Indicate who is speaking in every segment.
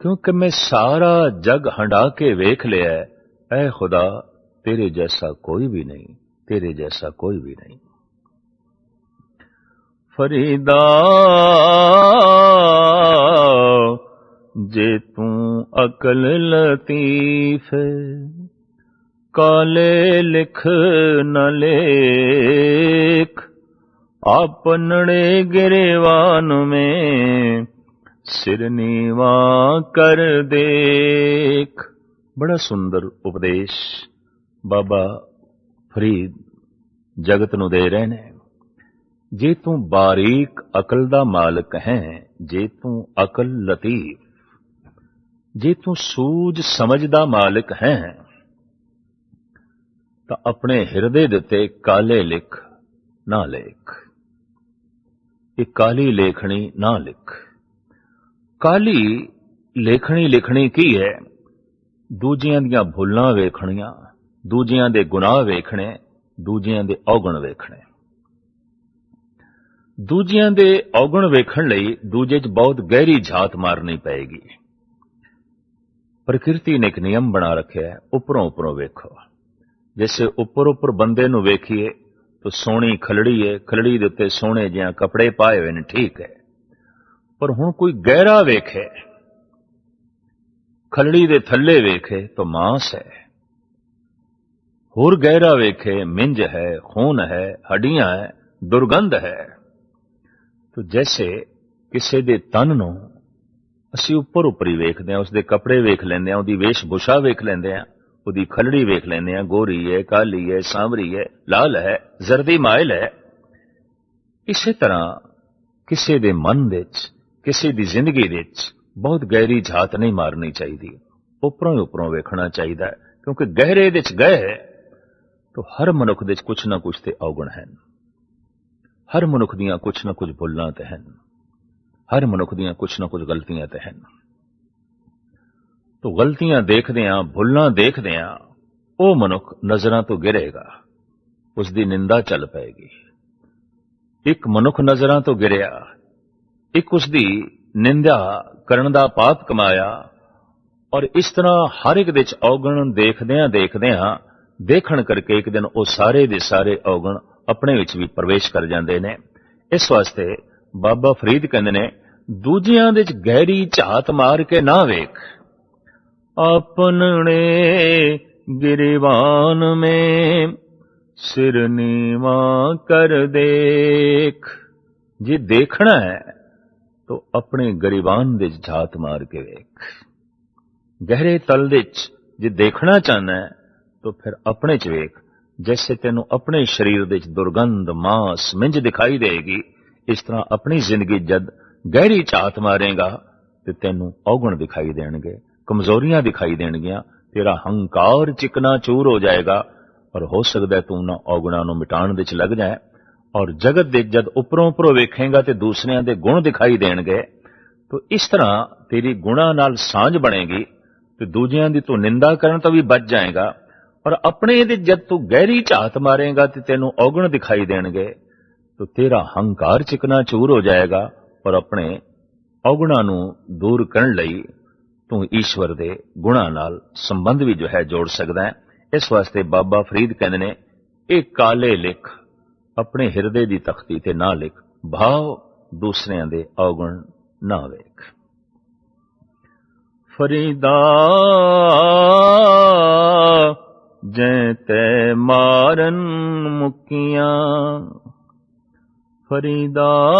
Speaker 1: ਕਿਉਂਕਿ ਮੈਂ ਸਾਰਾ ਜਗ ਹੰਡਾ ਕੇ ਵੇਖ ਲਿਆ ਐ ਖੁਦਾ ਤੇਰੇ ਜੈਸਾ ਕੋਈ ਵੀ ਨਹੀਂ ਤੇਰੇ ਜੈਸਾ ਕੋਈ ਵੀ ਨਹੀਂ ਫਰੀਦਾ ਜੇ ਤੂੰ ਅਕਲ ਲਤੀਫ ਕਾਲੇ ਲਿਖ ਨ ਲੇਖ ਆਪਨੜੇ ਗਿਰਵਾਨ में ਸਿਰ ਨੀਵਾ ਕਰ ਦੇਖ। ਬੜਾ ਸੁੰਦਰ ਉਪਦੇਸ਼ ਬਾਬਾ ਫਰੀਦ ਜਗਤ ਨੂੰ ਦੇ ਰਹੇ ਨੇ। ਜੇ ਤੂੰ ਬਾਰੀਕ ਅਕਲ ਦਾ ਮਾਲਕ ਹੈ, ਜੇ ਤੂੰ ਅਕਲ ਲਤੀਫ, ਜੇ ਤੂੰ ਸੂਝ ਸਮਝ ਦਾ ਮਾਲਕ ਹੈ, ਤਾਂ ਆਪਣੇ ਹਿਰਦੇ ਦੇ ਉੱਤੇ ਕਾਲੇ ਲਿਖ ਨਾ ਲੇਖ। ਇਹ ਕਾਲੀ ਲੇਖਣੀ ਨਾ ਲਿਖ। ਕਾਲੀ ਲੇਖਣੀ ਲਿਖਣੀ ਕੀ ਹੈ? ਦੂਜਿਆਂ ਦੀਆਂ ਭੁੱਲਾਂ ਵੇਖਣੀਆਂ, ਦੂਜਿਆਂ ਦੇ ਗੁਨਾਹ ਵੇਖਣੇ, ਦੂਜਿਆਂ ਦੇ ਔਗਣ ਵੇਖਣੇ। ਦੂਜਿਆਂ ਦੇ ਔਗਣ ਵੇਖਣ ਲਈ ਦੂਜੇ 'ਚ ਬਹੁਤ ਗਹਿਰੀ ਝਾਤ ਮਾਰਨੀ ਪਏਗੀ। ਪ੍ਰਕਿਰਤੀ ਨੇ ਇੱਕ ਨਿਯਮ ਬਣਾ ਰੱਖਿਆ ਹੈ, ਉੱਪਰੋਂ ਉੱਪਰੋਂ ਵੇਖੋ। ਜਿਸ ਉੱਪਰ ਉੱਪਰ ਬੰਦੇ ਨੂੰ ਵੇਖੀਏ, ਤਾਂ ਸੋਹਣੀ ਖਲੜੀ ਹੈ, ਖਲੜੀ ਦੇ ਉੱਤੇ ਸੋਹਣੇ ਜਿਹਾ ਕੱਪੜੇ ਪਾਏ ਹੋਏ ਨੇ, ਠੀਕ ਹੈ। ਪਰ ਹੁਣ ਕੋਈ ਗਹਿਰਾ ਵੇਖੇ, ਖਲੜੀ ਦੇ ਥੱਲੇ ਵੇਖੇ ਤਾਂ ਮਾਸ ਹੈ। ਹੋਰ ਗਹਿਰਾ ਵੇਖੇ, ਮਿੰਜ ਹੈ, ਖੂਨ ਹੈ, ਹੱਡੀਆਂ ਹੈ, ਦੁਰਗੰਧ ਹੈ। ਤੋ ਜੈਸੇ ਕਿਸੇ ਦੇ ਤਨ ਨੂੰ ਅਸੀਂ ਉੱਪਰ ਉੱਪਰੀ ਵੇਖਦੇ ਹਾਂ, ਉਸਦੇ ਕੱਪੜੇ ਵੇਖ ਲੈਂਦੇ ਹਾਂ, ਉਹਦੀ ਵੇਸ਼ਭੂਸ਼ਾ ਵੇਖ ਲੈਂਦੇ ਹਾਂ, ਉਹਦੀ ਖਲੜੀ ਵੇਖ ਲੈਂਦੇ ਆ ਗੋਰੀ ਹੈ, ਕਾਲੀ ਹੈ ਸਾਂਵਰੀ ਹੈ, ਲਾਲ ਹੈ, ਜ਼ਰਦੀ ਮਾਇਲ ਹੈ। ਇਸੇ ਤਰ੍ਹਾਂ ਕਿਸੇ ਦੇ ਮਨ ਵਿੱਚ ਕਿਸੇ ਦੀ ਜ਼ਿੰਦਗੀ ਵਿੱਚ ਬਹੁਤ ਗਹਿਰੀ ਝਾਤ ਨਹੀਂ ਮਾਰਨੀ ਚਾਹੀਦੀ। ਉੱਪਰੋਂ ਹੀ ਉੱਪਰੋਂ ਵੇਖਣਾ ਚਾਹੀਦਾ ਕਿਉਂਕਿ ਗਹਿਰੇ ਵਿੱਚ ਗਏ ਤਾਂ ਹਰ ਮਨੁੱਖ ਦੇ ਵਿੱਚ ਕੁਝ ਨਾ ਕੁਝ ਤੇ ਔਗਣ ਹਨ। ਹਰ ਮਨੁੱਖ ਦੀਆਂ ਕੁਝ ਨਾ ਕੁਝ ਭੁੱਲਾਂ ਤੇ ਹਨ। ਹਰ ਮਨੁੱਖ ਦੀਆਂ ਕੁਝ ਨਾ ਕੁਝ ਗਲਤੀਆਂ ਤੇ ਹਨ। ਤੋ ਗਲਤੀਆਂ ਦੇਖਦੇ ਆਂ, ਭੁੱਲਾਂ ਦੇਖਦੇ ਆਂ, ਉਹ ਮਨੁੱਖ ਨਜ਼ਰਾਂ ਤੋਂ ਗਿਰੇਗਾ। ਉਸ ਦੀ ਨਿੰਦਾ ਚੱਲ ਪਏਗੀ। ਇੱਕ ਮਨੁੱਖ ਨਜ਼ਰਾਂ ਤੋਂ ਗਿਰਿਆ ਇੱਕ ਉਸ ਦੀ ਨਿੰਦਿਆ ਕਰਨ ਦਾ ਪਾਪ ਕਮਾਇਆ ਔਰ ਇਸ ਤਰ੍ਹਾਂ ਹਰ ਇੱਕ ਦੇ ਚ ਔਗਣ ਦੇਖਦਿਆਂ ਦੇਖਦਿਆਂ ਦੇਖਣ ਕਰਕੇ ਇੱਕ ਦਿਨ ਉਹ ਸਾਰੇ ਦੇ ਸਾਰੇ ਔਗਣ ਆਪਣੇ ਵਿੱਚ ਵੀ ਪ੍ਰਵੇਸ਼ ਕਰ ਜਾਂਦੇ ਨੇ। ਇਸ ਵਾਸਤੇ ਬਾਬਾ ਫਰੀਦ ਕਹਿੰਦੇ ਨੇ, ਦੂਜਿਆਂ ਦੇ ਵਿੱਚ ਗਹਿਰੀ ਝਾਤ ਮਾਰ ਕੇ ਨਾ ਵੇਖ। ਆਪਣੇ ਗਿਰਵਾਨ ਮੇ ਸਿਰ ਨੀਵਾ ਕਰ ਦੇਖ। ਜੇ ਦੇਖਣਾ ਹੈ ਤਾਂ ਆਪਣੇ ਗਰੀਬਾਨ ਦੇ ਝਾਤ ਮਾਰ ਕੇ ਵੇਖ। ਗਹਿਰੇ ਤਲ ਦੇ ਚ ਜੇ ਦੇਖਣਾ ਚਾਹਨਾ ਹੈ, ਤਾਂ ਫਿਰ ਆਪਣੇ ਚ ਵੇਖ ਜੈਸੇ ਤੈਨੂੰ ਆਪਣੇ ਸਰੀਰ ਦੇ ਚ ਦੁਰਗੰਧ, ਮਾਸ, ਮਿੰਜ ਦਿਖਾਈ ਦੇਗੀ ਇਸ ਤਰ੍ਹਾਂ ਆਪਣੀ ਜ਼ਿੰਦਗੀ ਜਦ ਗਹਿਰੀ ਝਾਤ ਮਾਰੇਗਾ, ਤੇ ਤੈਨੂੰ ਔਗਣ ਦਿਖਾਈ ਦੇਣਗੇ, ਕਮਜ਼ੋਰੀਆਂ ਦਿਖਾਈ ਦੇਣਗੀਆਂ, ਤੇਰਾ ਹੰਕਾਰ ਚਿਕਨਾ ਚੂਰ ਹੋ ਜਾਏਗਾ, ਪਰ ਹੋ ਸਕਦਾ ਤੂੰ ਨਾ ਔਗਣਾਂ ਨੂੰ ਮਿਟਾਉਣ ਵਿੱਚ ਲੱਗ ਜਾਏ। ਔਰ ਜਗਤ ਦੇ ਜਦ ਉੱਪਰੋਂ ਉੱਪਰੋਂ ਵੇਖੇਗਾ ਤੇ ਦੂਸਰਿਆਂ ਦੇ ਗੁਣ ਦਿਖਾਈ ਦੇਣਗੇ, ਤਾਂ ਇਸ ਤਰ੍ਹਾਂ ਤੇਰੀ ਗੁਣਾ ਨਾਲ ਸਾਂਝ ਬਣੇਗੀ, ਤੇ ਦੂਜਿਆਂ ਦੀ ਤੂੰ ਨਿੰਦਾ ਕਰਨ ਤੋਂ ਵੀ ਬਚ ਜਾਏਗਾ, ਔਰ ਆਪਣੇ ਦੇ ਜਦ ਤੂੰ ਗਹਿਰੀ ਝਾਤ ਮਾਰੇਗਾ ਤੇ ਤੈਨੂੰ ਔਗਣ ਦਿਖਾਈ ਦੇਣਗੇ, ਤਾਂ ਤੇਰਾ ਹੰਕਾਰ ਚਿਕਨਾ ਚੂਰ ਹੋ ਜਾਏਗਾ, ਔਰ ਆਪਣੇ ਔਗਣਾ ਨੂੰ ਦੂਰ ਕਰਨ ਲਈ ਤੂੰ ਈਸ਼ਵਰ ਦੇ ਗੁਣਾਂ ਨਾਲ ਸੰਬੰਧ ਵੀ ਜੋ ਹੈ ਜੋੜ ਸਕਦਾ ਹੈ। ਇਸ ਵਾਸਤੇ ਬਾਬਾ ਫਰੀਦ ਕਹਿੰਦੇ ਨੇ, ਇਹ ਕਾਲੇ ਲਿਖ ਆਪਣੇ ਹਿਰਦੇ ਦੀ ਤਖਤੀ ਤੇ ਨਾ ਲਿਖ, ਭਾਵ ਦੂਸਰਿਆਂ ਦੇ ਔਗਣ ਨਾ ਵੇਖ। ਫਰੀਦਾ, ਜੈ ਤੈ ਮਾਰਨ ਮੁਕੀਆਂ। ਫਰੀਦਾ,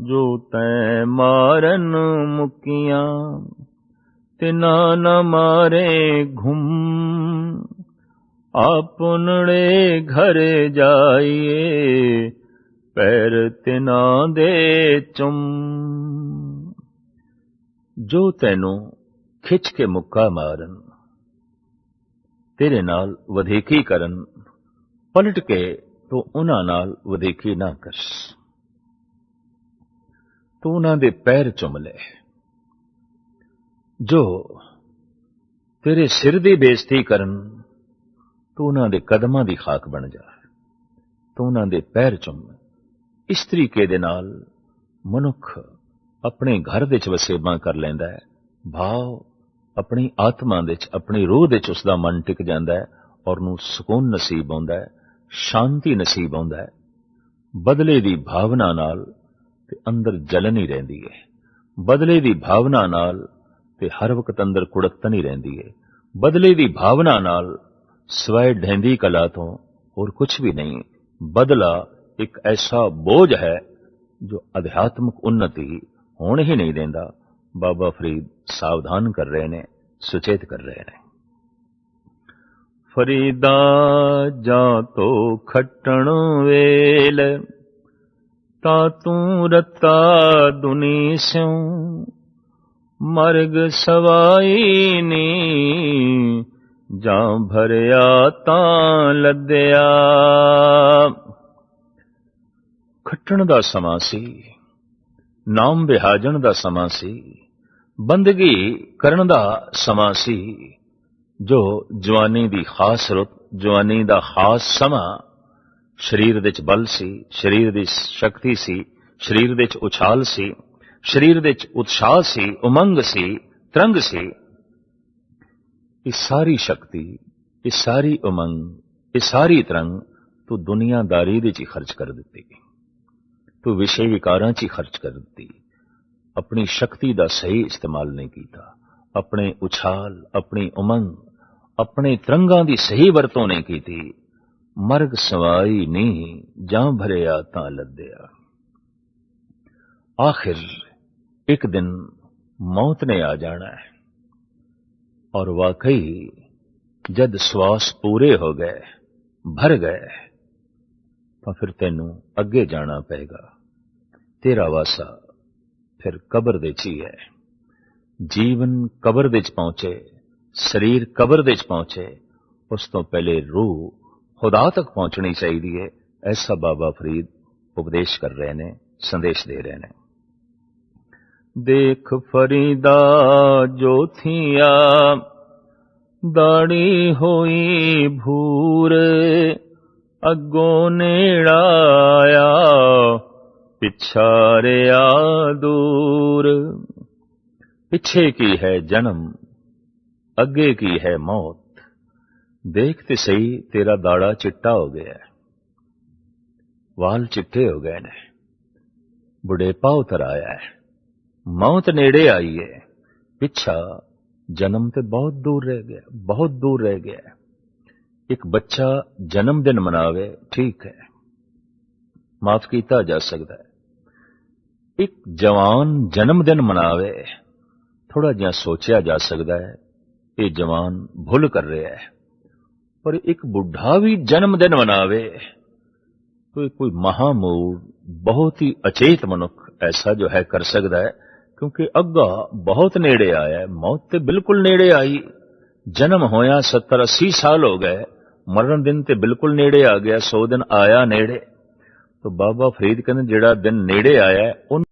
Speaker 1: ਜੋ ਤੈ ਮਾਰਨ ਮੁਕੀਆਂ। ਤਿਨਾ ਨ ਮਾਰੇ ਘੁਮ ਆਪਨੜੇ ਘਰੇ ਜਾਈਏ, ਪੈਰ ਤਿਨਾ ਦੇ ਚੁੰਮ। ਜੋ ਤੈਨੂੰ ਖਿੱਚ ਕੇ ਮੁੱਕਾ ਮਾਰਨ, ਤੇਰੇ ਨਾਲ ਵਧੇਕੀ ਕਰਨ, ਪਲਟ ਕੇ ਤੂੰ ਉਹਨਾਂ ਨਾਲ ਵਧੇਕੀ ਨਾ ਕਰ। ਤੂੰ ਉਹਨਾਂ ਦੇ ਪੈਰ ਚੁੰਮ ਲੈ, ਜੋ ਤੇਰੇ ਸਿਰ ਦੀ ਬੇਇੱਜ਼ਤੀ ਕਰਨ ਤੂੰ ਉਹਨਾਂ ਦੇ ਕਦਮਾਂ ਦੀ ਖਾਕ ਬਣ ਜਾ। ਤੂੰ ਉਹਨਾਂ ਦੇ ਪੈਰ ਚੁੰਮ। ਇਸ ਤਰੀਕੇ ਦੇ ਨਾਲ ਮਨੁੱਖ ਆਪਣੇ ਘਰ ਦੇ ਚ ਵਸੇਬਾ ਕਰ ਲੈਂਦਾ ਹੈ। ਭਾਵ ਆਪਣੀ ਆਤਮਾ ਦੇ ਚ ਆਪਣੀ ਰੂਹ ਦੇ ਚ ਉਸ ਦਾ ਮਨ ਟਿਕ ਜਾਂਦਾ ਹੈ ਔਰ ਨੂੰ ਸਕੂਨ ਨਸੀਬ ਆਉਂਦਾ ਹੈ, ਸ਼ਾਂਤੀ ਨਸੀਬ ਆਉਂਦਾ ਹੈ। ਬਦਲੇ ਦੀ ਭਾਵਨਾ ਨਾਲ ਤੇ ਅੰਦਰ ਜਲਨ ਹੀ ਰਹਿੰਦੀ ਹੈ। ਬਦਲੇ ਦੀ ਭਾਵਨਾ ਨਾਲ ਤੇ ਹਰ ਵਕਤ ਅੰਦਰ ਕੁੜਕਤਨ ਹੀ ਰਹਿੰਦੀ ਹੈ। ਬਦਲੇ ਦੀ ਭਾਵਨਾ ਨਾਲ ਸਵੈ ਢੈਂਦੀ ਕਲਾ ਤੋਂ ਹੋਰ ਕੁਝ ਵੀ ਨਹੀਂ, ਬਦਲਾ ਇੱਕ ਐਸਾ ਬੋਝ ਹੈ ਜੋ ਅਧਿਆਤਮਿਕ ਉન્નਤੀ ਹੋਣ ਹੀ ਨਹੀਂ ਦਿੰਦਾ। ਬਾਬਾ ਫਰੀਦ ਸਾਵਧਾਨ ਕਰ ਰਹੇ ਨੇ, ਸੁਚੇਤ ਕਰ ਰਹੇ ਨੇ। ਫਰੀਦਾ ਜਾਂ ਤੋ ਖੱਟਣ ਵੇਲ, ਤਾ ਤੂੰ ਰਤਾ ਦੁਨੀ ਸਿਉ। ਮਰਗ ਸਵਾਈ ਨੀ ਜਾਂ ਭਰਿਆ ਤਾਂ ਲੱਦਿਆ। ਖੱਟਣ ਦਾ ਸਮਾਂ ਸੀ, ਨਾਮ ਵਿਹਾਜਣ ਦਾ ਸਮਾਂ ਸੀ, ਬੰਦਗੀ ਕਰਨ ਦਾ ਸਮਾਂ ਸੀ, ਜੋ ਜਵਾਨੀ ਦੀ ਖਾਸ ਰੁੱਤ, ਜਵਾਨੀ ਦਾ ਖਾਸ ਸਮਾਂ ਸਰੀਰ ਵਿੱਚ ਬਲ ਸੀ, ਸਰੀਰ ਦੀ ਸ਼ਕਤੀ ਸੀ, ਸਰੀਰ ਵਿੱਚ ਉਛਾਲ ਸੀ, ਸਰੀਰ ਵਿੱਚ ਉਤਸ਼ਾਹ ਸੀ, ਉਮੰਗ ਸੀ, ਤਰੰਗ ਸੀ। ਇਹ ਸਾਰੀ ਸ਼ਕਤੀ, ਇਹ ਸਾਰੀ ਉਮੰਗ, ਇਹ ਸਾਰੀ ਤਰੰਗ ਤੂੰ ਦੁਨੀਆਦਾਰੀ ਦੇ ਚ ਹੀ ਖਰਚ ਕਰ ਦਿੱਤੀ। ਤੂੰ ਵਿਸ਼ੇ ਵਿਕਾਰਾਂ ਚ ਹੀ ਖਰਚ ਕਰ ਦਿੱਤੀ। ਆਪਣੀ ਸ਼ਕਤੀ ਦਾ ਸਹੀ ਇਸਤੇਮਾਲ ਨਹੀਂ ਕੀਤਾ। ਆਪਣੇ ਉਛਾਲ, ਆਪਣੀ ਉਮੰਗ, ਆਪਣੇ ਤਰੰਗਾਂ ਦੀ ਸਹੀ ਵਰਤੋਂ ਨਹੀਂ ਕੀਤੀ। ਮਰਗ ਸਵਾਈ ਨਹੀਂ, ਜਾਂ ਭਰਿਆ ਤਾਂ ਲੱਦਿਆ। ਆਖਿਰ ਇੱਕ ਦਿਨ ਮੌਤ ਨੇ ਆ ਜਾਣਾ ਹੈ। ਔਰ ਵਾਕਈ ਜਦ ਸਵਾਸ ਪੂਰੇ ਹੋ ਗਏ ਭਰ ਗਏ ਤਾਂ ਫਿਰ ਤੈਨੂੰ ਅੱਗੇ ਜਾਣਾ ਪਏਗਾ ਤੇਰਾ ਵਾਸਾ ਫਿਰ ਕਬਰ ਦੇ ਚ ਹੀ ਹੈ ਜੀਵਨ ਕਬਰ ਦੇ ਚ ਪਹੁੰਚੇ ਸਰੀਰ ਕਬਰ ਦੇ ਚ ਪਹੁੰਚੇ ਉਸ ਤੋਂ ਪਹਿਲੇ ਰੂਹ ਖੁਦਾ ਤੱਕ ਪਹੁੰਚਣੀ ਚਾਹੀਦੀ ਹੈ ਐਸਾ ਬਾਬਾ ਫਰੀਦ ਉਪਦੇਸ਼ ਕਰ ਰਹੇ ਨੇ ਸੰਦੇਸ਼ ਦੇ ਰਹੇ ਨੇ ਦੇਖ ਫਰੀਦਾ ਜੋਥੀਆ, ਦਾੜੀ ਹੋਈ ਭੂਰ, ਅੱਗੋਂ ਨੇੜਾ ਆਇਆ, ਪਿਛਾਰਿਆ ਦੂਰ। ਪਿੱਛੇ ਕੀ ਹੈ ਜਨਮ, ਅੱਗੇ ਕੀ ਹੈ ਮੌਤ? ਦੇਖ ਤੇ ਸਹੀ ਤੇਰਾ ਦਾੜਾ ਚਿੱਟਾ ਹੋ ਗਿਆ ਹੈ। ਵਾਲ ਚਿੱਟੇ ਹੋ ਗਏ ਨੇ। ਬੁਢੇਪਾ ਉਤਰ ਆਇਆ ਹੈ। ਮੌਤ ਨੇੜੇ ਆਈ ਹੈ ਪਿੱਛਾ ਜਨਮ ਤੇ ਬਹੁਤ ਦੂਰ ਰਹਿ ਗਿਆ, ਬਹੁਤ ਦੂਰ ਰਹਿ ਗਿਆ। ਇੱਕ ਬੱਚਾ ਜਨਮ ਦਿਨ ਮਨਾਵੇ, ਠੀਕ ਹੈ। ਮਾਫ ਕੀਤਾ ਜਾ ਸਕਦਾ ਹੈ। ਇੱਕ ਜਵਾਨ ਜਨਮ ਦਿਨ ਮਨਾਵੇ ਥੋੜਾ ਜਿਹਾ ਸੋਚਿਆ ਜਾ ਸਕਦਾ ਹੈ, ਇਹ ਜਵਾਨ ਭੁੱਲ ਕਰ ਰਿਹਾ ਹੈ। ਪਰ ਇੱਕ ਬੁੱਢਾ ਵੀ ਜਨਮ ਦਿਨ ਮਨਾਵੇ, ਕੋਈ ਕੋਈ ਮਹਾਮੂੜ ਬਹੁਤ ਹੀ ਅਚੇਤ ਮਨੁੱਖ ਐਸਾ ਜੋ ਹੈ ਕਰ ਸਕਦਾ ਹੈ। ਕਿਉਂਕਿ ਅੱਗਾ ਬਹੁਤ ਨੇੜੇ ਆਇਆ ਮੌਤ ਤੇ ਬਿਲਕੁਲ ਨੇੜੇ ਆਈ, ਜਨਮ ਹੋਇਆ 70 80 ਸਾਲ ਹੋ ਗਏ, ਮਰਨ ਦਿਨ ਤੇ ਬਿਲਕੁਲ ਨੇੜੇ ਆ ਗਿਆ 100 ਦਿਨ ਆਇਆ ਨੇੜੇ। ਤਾਂ ਬਾਬਾ ਫਰੀਦ ਕਹਿੰਦੇ ਜਿਹੜਾ ਦਿਨ ਨੇੜੇ ਆਇਆ ਉਹਨੂੰ